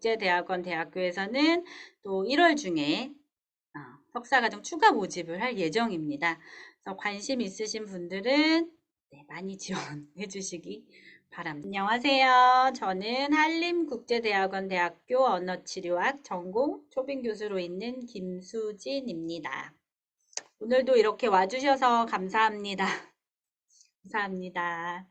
한림국제대학원 대학교에서는 또 1월 중에 어, 석사과정 추가 모집을 할 예정입니다. 그래서 관심 있으신 분들은 네, 많이 지원해 주시기 바랍니다. 안녕하세요. 저는 한림국제대학원 대학교 언어치료학 전공 초빙 교수로 있는 김수진입니다. 오늘도 이렇게 와주셔서 감사합니다. 감사합니다.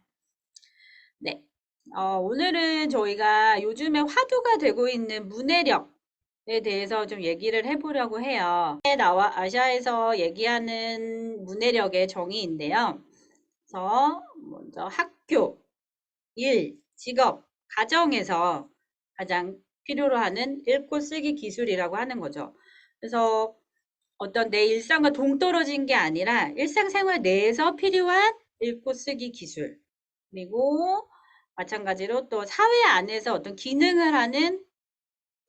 네. 어, 오늘은 저희가 요즘에 화두가 되고 있는 문해력에 대해서 좀 얘기를 해보려고 해요. 나와 아시아에서 얘기하는 문해력의 정의인데요. 그래서 먼저 학교, 일, 직업, 가정에서 가장 필요로 하는 읽고 쓰기 기술이라고 하는 거죠. 그래서 어떤 내 일상과 동떨어진 게 아니라 일상생활 내에서 필요한 읽고 쓰기 기술. 그리고 마찬가지로 또 사회 안에서 어떤 기능을 하는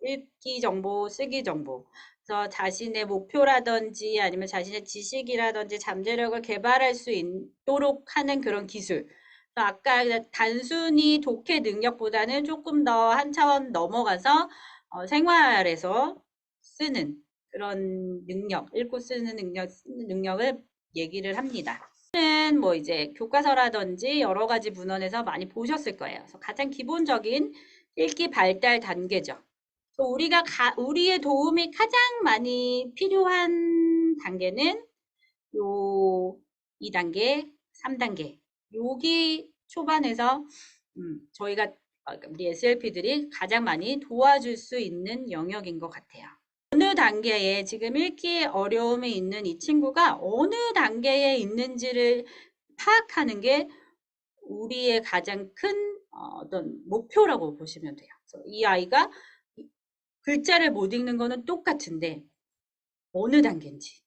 읽기 정보, 쓰기 정보. 그래서 자신의 목표라든지 아니면 자신의 지식이라든지 잠재력을 개발할 수 있도록 하는 그런 기술. 아까 단순히 독해 능력보다는 조금 더 한 차원 넘어가서 어, 생활에서 쓰는 그런 능력, 읽고 쓰는 능력, 능력을 얘기를 합니다. 는뭐 이제 교과서라든지 여러 가지 문헌에서 많이 보셨을 거예요. 그래서 가장 기본적인 읽기 발달 단계죠. 우리가 가, 우리의 도움이 가장 많이 필요한 단계는 요 2단계, 3단계. 여기 초반에서 음, 저희가 어, 우리 SLP들이 가장 많이 도와줄 수 있는 영역인 것 같아요. 어느 단계에 지금 읽기에 어려움이 있는 이 친구가 어느 단계에 있는지를 파악하는 게 우리의 가장 큰 어, 어떤 목표라고 보시면 돼요. 이 아이가 글자를 못 읽는 거는 똑같은데 어느 단계인지.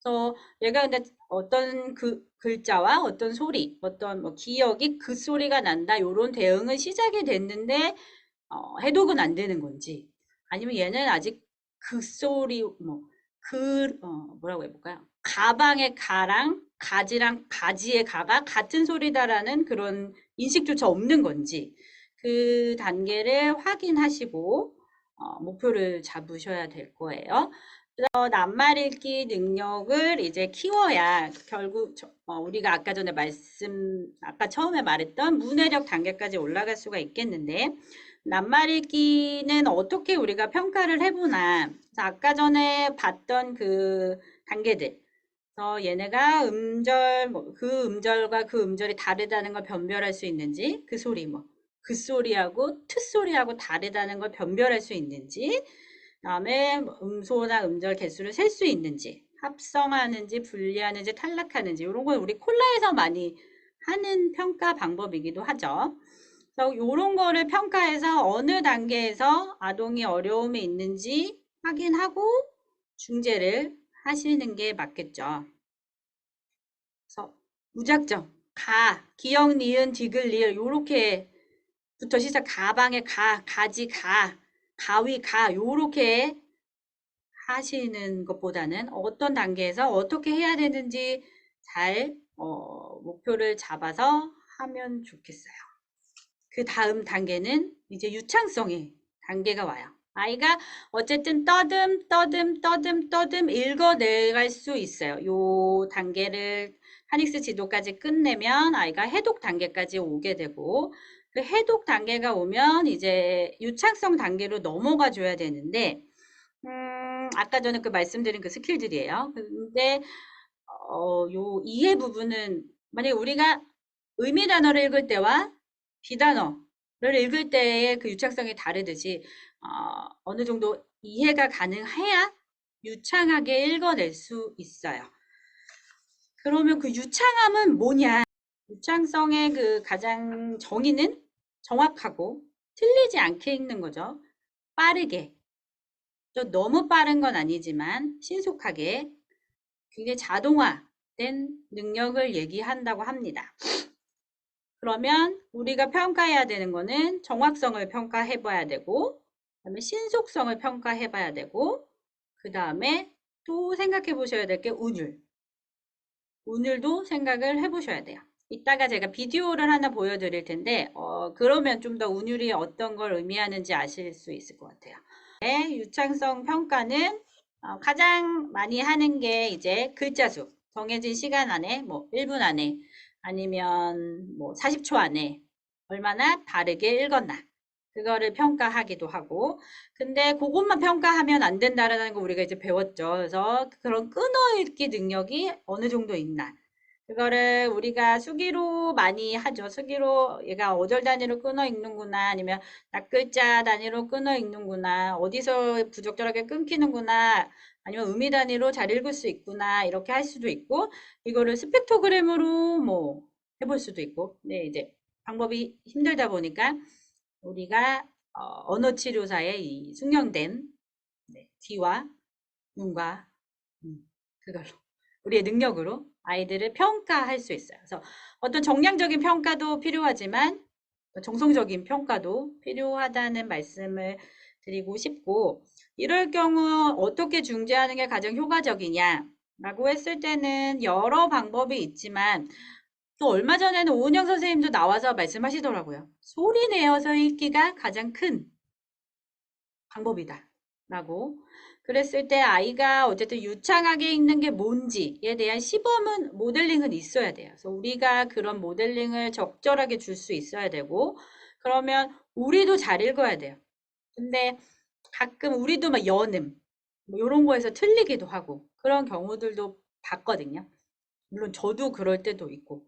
그래서 얘가 근데 어떤 그 글자와 어떤 소리, 어떤 뭐 기억이 그 소리가 난다. 이런 대응은 시작이 됐는데 어, 해독은 안 되는 건지 아니면 얘는 아직 그 소리 뭐그 어, 뭐라고 해볼까요? 가방의 가랑 가지랑 가지의 가가 같은 소리다라는 그런 인식조차 없는 건지 그 단계를 확인하시고 어, 목표를 잡으셔야 될 거예요. 그래서 낱말 읽기 능력을 이제 키워야 결국 저, 어, 우리가 아까 전에 말씀 아까 처음에 말했던 문해력 단계까지 올라갈 수가 있겠는데 낱말 읽기는 어떻게 우리가 평가를 해보나 아까 전에 봤던 그 단계들 그래서 얘네가 음절 뭐 그 음절과 그 음절이 다르다는 걸 변별할 수 있는지 그 소리 뭐 그 소리하고 트 소리하고 다르다는 걸 변별할 수 있는지 다음에 뭐 음소나 음절 개수를 셀 수 있는지 합성하는지 분리하는지 탈락하는지 이런 건 우리 콜라에서 많이 하는 평가 방법이기도 하죠. 이런 거를 평가해서 어느 단계에서 아동이 어려움이 있는지 확인하고 중재를 하시는 게 맞겠죠. 그래서 무작정 가, 기억, 니은, 디귿, 리을 요렇게 부터 시작 가방에 가, 가지, 가, 가위, 가 요렇게 하시는 것보다는 어떤 단계에서 어떻게 해야 되는지 잘 어, 목표를 잡아서 하면 좋겠어요. 그 다음 단계는 이제 유창성의 단계가 와요. 아이가 어쨌든 떠듬 떠듬 떠듬 떠듬 읽어내갈 수 있어요. 요 단계를 하닉스 지도까지 끝내면 아이가 해독 단계까지 오게 되고 그 해독 단계가 오면 이제 유창성 단계로 넘어가 줘야 되는데 음, 아까 전에 그 말씀드린 그 스킬들이에요. 근데 어, 요 이해 부분은 만약에 우리가 의미 단어를 읽을 때와 비단어를 읽을 때의 그 유창성이 다르듯이 어, 어느 정도 이해가 가능해야 유창하게 읽어낼 수 있어요. 그러면 그 유창함은 뭐냐? 유창성의 그 가장 정의는 정확하고 틀리지 않게 읽는 거죠. 빠르게. 또 너무 빠른 건 아니지만 신속하게 그게 자동화된 능력을 얘기한다고 합니다. 그러면 우리가 평가해야 되는 거는 정확성을 평가해 봐야 되고 그다음에 신속성을 평가해 봐야 되고 그 다음에 또 생각해 보셔야 될 게 운율. 운율도 생각을 해 보셔야 돼요. 이따가 제가 비디오를 하나 보여드릴 텐데 어, 그러면 좀 더 운율이 어떤 걸 의미하는지 아실 수 있을 것 같아요. 네, 유창성 평가는 어, 가장 많이 하는 게 이제 글자 수 정해진 시간 안에 뭐 1분 안에 아니면 뭐 40초 안에 얼마나 바르게 읽었나 그거를 평가하기도 하고 근데 그것만 평가하면 안 된다라는 거 우리가 이제 배웠죠. 그래서 그런 끊어읽기 능력이 어느 정도 있나 그거를 우리가 수기로 많이 하죠. 수기로 얘가 어절 단위로 끊어 읽는구나 아니면 낱글자 단위로 끊어 읽는구나 어디서 부적절하게 끊기는구나 아니면 의미 단위로 잘 읽을 수 있구나 이렇게 할 수도 있고 이거를 스펙토그램으로 뭐 해볼 수도 있고 네 이제 방법이 힘들다 보니까 우리가 어, 언어 치료사의 이 숙련된 네, 귀와 눈과 음, 그걸로 우리의 능력으로 아이들을 평가할 수 있어요. 그래서 어떤 정량적인 평가도 필요하지만 정성적인 평가도 필요하다는 말씀을 드리고 싶고 이럴 경우 어떻게 중재하는 게 가장 효과적이냐 라고 했을 때는 여러 방법이 있지만 또 얼마 전에는 오은영 선생님도 나와서 말씀하시더라고요. 소리 내어서 읽기가 가장 큰 방법이다. 라고. 그랬을 때 아이가 어쨌든 유창하게 읽는 게 뭔지에 대한 시범은, 모델링은 있어야 돼요. 그래서 우리가 그런 모델링을 적절하게 줄 수 있어야 되고, 그러면 우리도 잘 읽어야 돼요. 근데 가끔 우리도 막 연음, 뭐 이런 거에서 틀리기도 하고, 그런 경우들도 봤거든요. 물론 저도 그럴 때도 있고.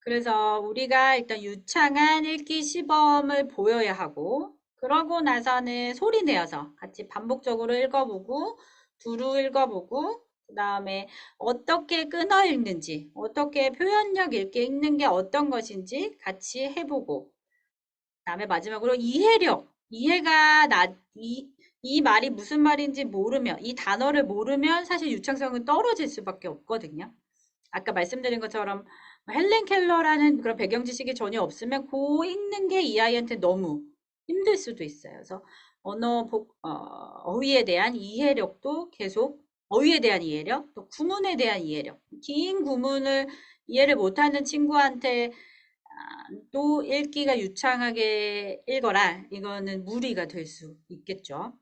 그래서 우리가 일단 유창한 읽기 시범을 보여야 하고 그러고 나서는 소리 내어서 같이 반복적으로 읽어보고 두루 읽어보고 그 다음에 어떻게 끊어 읽는지 어떻게 표현력 있게 읽는 게 어떤 것인지 같이 해보고 그 다음에 마지막으로 이해력 이해가 나, 이, 이 말이 무슨 말인지 모르면 이 단어를 모르면 사실 유창성은 떨어질 수밖에 없거든요. 아까 말씀드린 것처럼 헬렌 켈러라는 그런 배경 지식이 전혀 없으면 고 읽는 게 이 아이한테 너무 힘들 수도 있어요. 그래서 언어 복, 어, 어휘에 대한 이해력도 계속 어휘에 대한 이해력, 또 구문에 대한 이해력. 긴 구문을 이해를 못하는 친구한테 아, 또 읽기가 유창하게 읽어라. 이거는 무리가 될 수 있겠죠.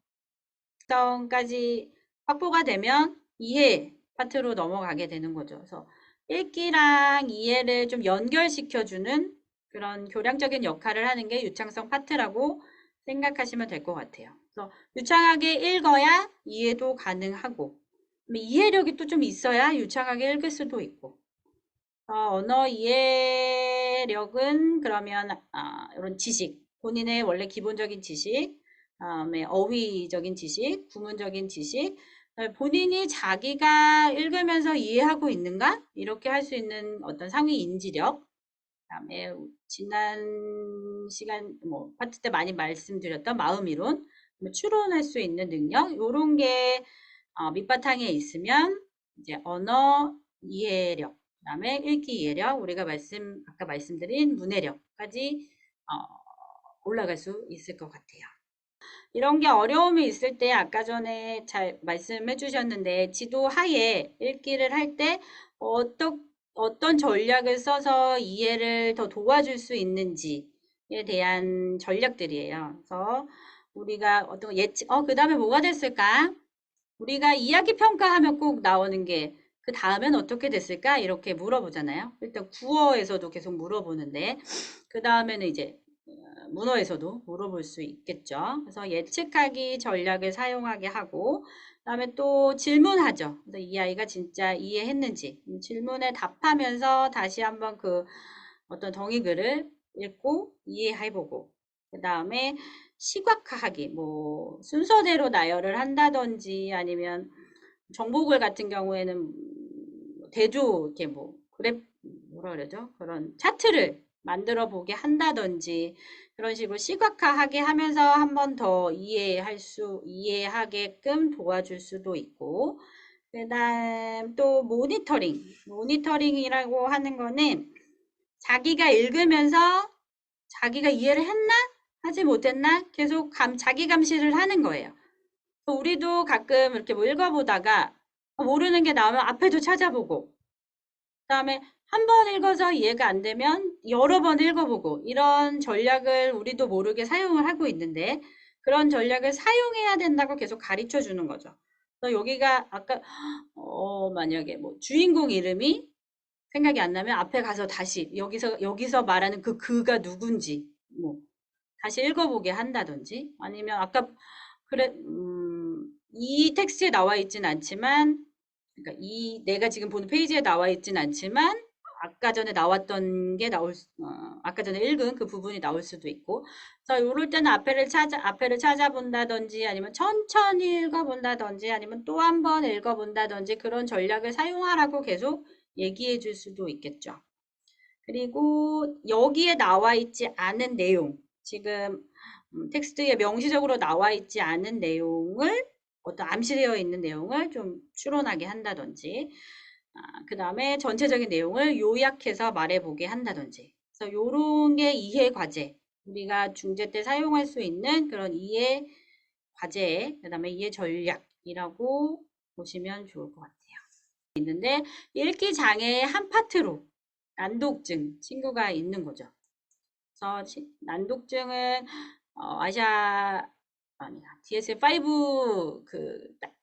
까지 확보가 되면 이해 파트로 넘어가게 되는 거죠. 그래서 읽기랑 이해를 좀 연결시켜주는 그런 교량적인 역할을 하는 게 유창성 파트라고 생각하시면 될 것 같아요. 그래서 유창하게 읽어야 이해도 가능하고 이해력이 또 좀 있어야 유창하게 읽을 수도 있고 어, 언어 이해력은 그러면 아, 이런 지식, 본인의 원래 기본적인 지식, 다음에 어휘적인 지식, 구문적인 지식, 네, 본인이 자기가 읽으면서 이해하고 있는가? 이렇게 할 수 있는 어떤 상위 인지력. 그다음에 지난 시간 뭐 파트 때 많이 말씀드렸던 마음 이론, 뭐 추론할 수 있는 능력, 이런 게 어, 밑바탕에 있으면 이제 언어 이해력, 그다음에 읽기 이해력, 우리가 말씀 아까 말씀드린 문해력까지 어, 올라갈 수 있을 것 같아요. 이런 게 어려움이 있을 때 아까 전에 잘 말씀해 주셨는데 지도 하에 읽기를 할 때 어떤 어떤 전략을 써서 이해를 더 도와줄 수 있는지에 대한 전략들이에요. 그래서 우리가 어떤 예측, 어, 그 다음에 뭐가 됐을까? 우리가 이야기 평가하면 꼭 나오는 게 그 다음엔 어떻게 됐을까? 이렇게 물어보잖아요. 일단 구어에서도 계속 물어보는데 그 다음에는 이제 문어에서도 물어볼 수 있겠죠. 그래서 예측하기 전략을 사용하게 하고 그다음에 또 질문하죠. 그래서 이 아이가 진짜 이해했는지 질문에 답하면서 다시 한번 그 어떤 동의글을 읽고 이해해보고 그 다음에 시각화하기 뭐 순서대로 나열을 한다든지 아니면 정보글 같은 경우에는 대조 이렇게 뭐 그래 뭐라 그러죠 그런 차트를 만들어 보게 한다든지 그런 식으로 시각화하게 하면서 한 번 더 이해할 수, 이해하게끔 도와줄 수도 있고, 그 다음 또 모니터링. 모니터링이라고 하는 거는 자기가 읽으면서 자기가 이해를 했나? 하지 못했나? 계속 감, 자기 감시를 하는 거예요. 우리도 가끔 이렇게 뭐 읽어보다가 모르는 게 나오면 앞에도 찾아보고, 그 다음에 한 번 읽어서 이해가 안 되면 여러 번 읽어보고 이런 전략을 우리도 모르게 사용을 하고 있는데 그런 전략을 사용해야 된다고 계속 가르쳐 주는 거죠. 그래서 여기가 아까 어 만약에 뭐 주인공 이름이 생각이 안 나면 앞에 가서 다시 여기서 여기서 말하는 그 그가 누군지 뭐 다시 읽어보게 한다든지 아니면 아까 그래 음, 이 텍스트에 나와 있진 않지만 그러니까 이 내가 지금 보는 페이지에 나와 있진 않지만 아까 전에 나왔던 게 나올 수- 어, 아까 전에 읽은 그 부분이 나올 수도 있고 그래서 이럴 때는 앞에를 찾아 앞에를 찾아본다든지 아니면 천천히 읽어본다든지 아니면 또 한 번 읽어본다든지 그런 전략을 사용하라고 계속 얘기해 줄 수도 있겠죠. 그리고 여기에 나와 있지 않은 내용 지금 음, 텍스트에 명시적으로 나와 있지 않은 내용을 어떤 암시되어 있는 내용을 좀 추론하게 한다든지 아, 그 다음에 전체적인 내용을 요약해서 말해보게 한다든지 그래서 요런 게 이해 과제 우리가 중재 때 사용할 수 있는 그런 이해 과제 그 다음에 이해 전략이라고 보시면 좋을 것 같아요. 있는데 읽기 장애의 한 파트로 난독증 친구가 있는 거죠. 그래서 치- 난독증은 어, 아시아 아니야 DSM-5 그딱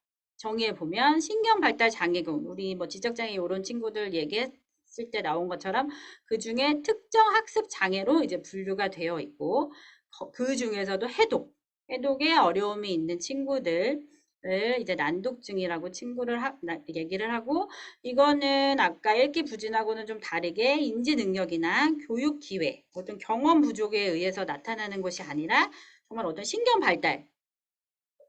정의에 보면 신경 발달 장애군 우리 뭐 지적 장애 이런 친구들 얘기했을 때 나온 것처럼 그 중에 특정 학습 장애로 이제 분류가 되어 있고 거- 그 중에서도 해독 해독에 어려움이 있는 친구들을 이제 난독증이라고 친구를 하, 나- 얘기를 하고 이거는 아까 읽기 부진하고는 좀 다르게 인지 능력이나 교육 기회, 어떤 경험 부족에 의해서 나타나는 것이 아니라 정말 어떤 신경 발달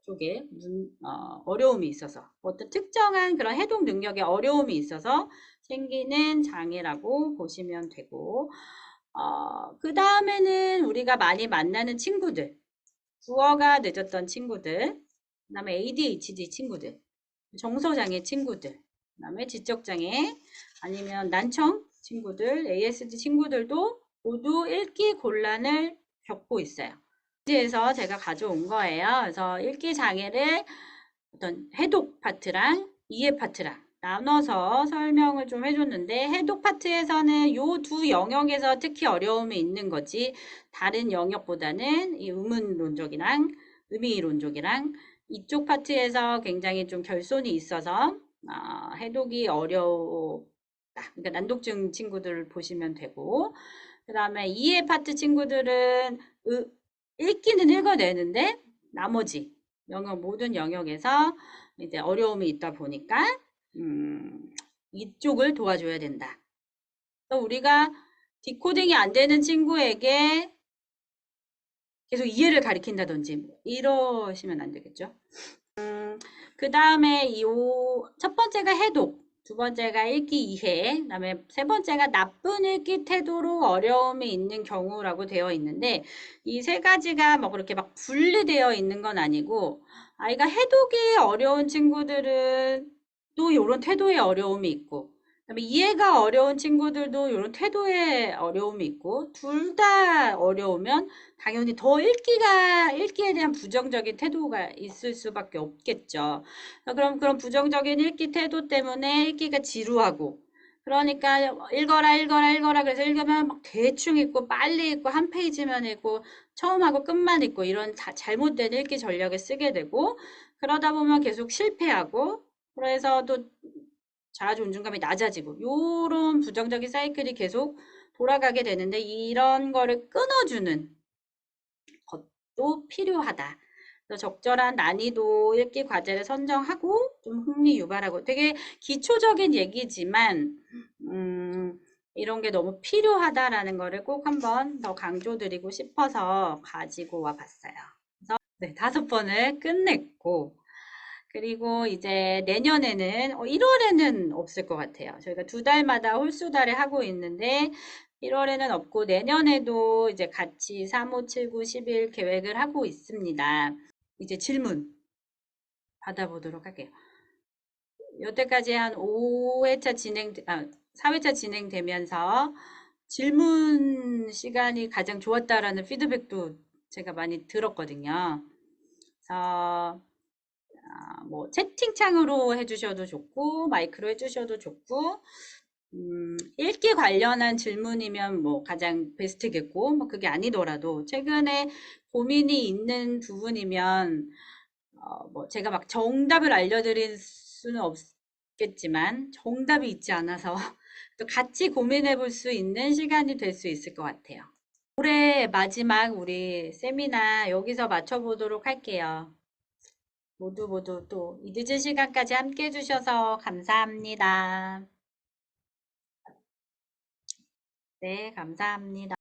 쪽에 문, 어, 어려움이 있어서 어떤 특정한 그런 해독 능력에 어려움이 있어서 생기는 장애라고 보시면 되고 어, 그 다음에는 우리가 많이 만나는 친구들 국어가 늦었던 친구들 그 다음에 ADHD 친구들 정서장애 친구들 그 다음에 지적장애 아니면 난청 친구들 ASD 친구들도 모두 읽기 곤란을 겪고 있어요. 에서 제가 가져온 거예요. 그래서 읽기 장애를 어떤 해독 파트랑 이해 파트랑 나눠서 설명을 좀 해줬는데 해독 파트에서는 요 두 영역에서 특히 어려움이 있는 거지 다른 영역보다는 이 의문론적이랑 의미론적이랑 이쪽 파트에서 굉장히 좀 결손이 있어서 아, 해독이 어려웠다. 그러니까 난독증 친구들 보시면 되고 그 다음에 이해 파트 친구들은 의- 읽기는 읽어내는데 나머지 영역 모든 영역에서 이제 어려움이 있다 보니까 음, 이쪽을 도와줘야 된다. 그래서 우리가 디코딩이 안 되는 친구에게 계속 이해를 가리킨다든지 뭐 이러시면 안 되겠죠. 음, 그 다음에 이 첫 번째가 해독, 두 번째가 읽기 이해, 그 다음에 세 번째가 나쁜 읽기 태도로 어려움이 있는 경우라고 되어 있는데 이 세 가지가 뭐 그렇게 막 분리되어 있는 건 아니고 아이가 해독이 어려운 친구들은 또 이런 태도에 어려움이 있고 이해가 어려운 친구들도 이런 태도에 어려움이 있고 둘 다 어려우면 당연히 더 읽기가 읽기에 대한 부정적인 태도가 있을 수밖에 없겠죠. 그럼 그런 부정적인 읽기 태도 때문에 읽기가 지루하고 그러니까 읽어라 읽어라 읽어라 그래서 읽으면 막 대충 읽고 빨리 읽고 한 페이지만 읽고 처음하고 끝만 읽고 이런 자- 잘못된 읽기 전략을 쓰게 되고 그러다 보면 계속 실패하고 그래서 또 자아 존중감이 낮아지고 요런 부정적인 사이클이 계속 돌아가게 되는데 이런 거를 끊어주는 것도 필요하다. 그래서 적절한 난이도 읽기 과제를 선정하고 좀 흥미 유발하고 되게 기초적인 얘기지만 음, 이런 게 너무 필요하다라는 거를 꼭 한번 더 강조드리고 싶어서 가지고 와 봤어요. 그래서 네, 다섯 번을 끝냈고 그리고 이제 내년에는 어, 1월에는 없을 것 같아요. 저희가 두 달마다 홀수달에 하고 있는데 1월에는 없고 내년에도 이제 같이 3, 5, 7, 9, 10일 계획을 하고 있습니다. 이제 질문 받아보도록 할게요. 여태까지 한 5회차 진행, 아, 4회차 진행되면서 질문 시간이 가장 좋았다라는 피드백도 제가 많이 들었거든요. 그래서 아, 뭐 채팅창으로 해주셔도 좋고 마이크로 해주셔도 좋고 음, 읽기 관련한 질문이면 뭐 가장 베스트겠고, 뭐 그게 아니더라도 최근에 고민이 있는 부분이면 어, 뭐 제가 막 정답을 알려드릴 수는 없겠지만 정답이 있지 않아서 또 같이 고민해 볼 수 있는 시간이 될 수 있을 것 같아요. 올해 마지막 우리 세미나 여기서 마쳐보도록 할게요. 모두 모두 또 이 늦은 시간까지 함께 해주셔서 감사합니다. 네, 감사합니다.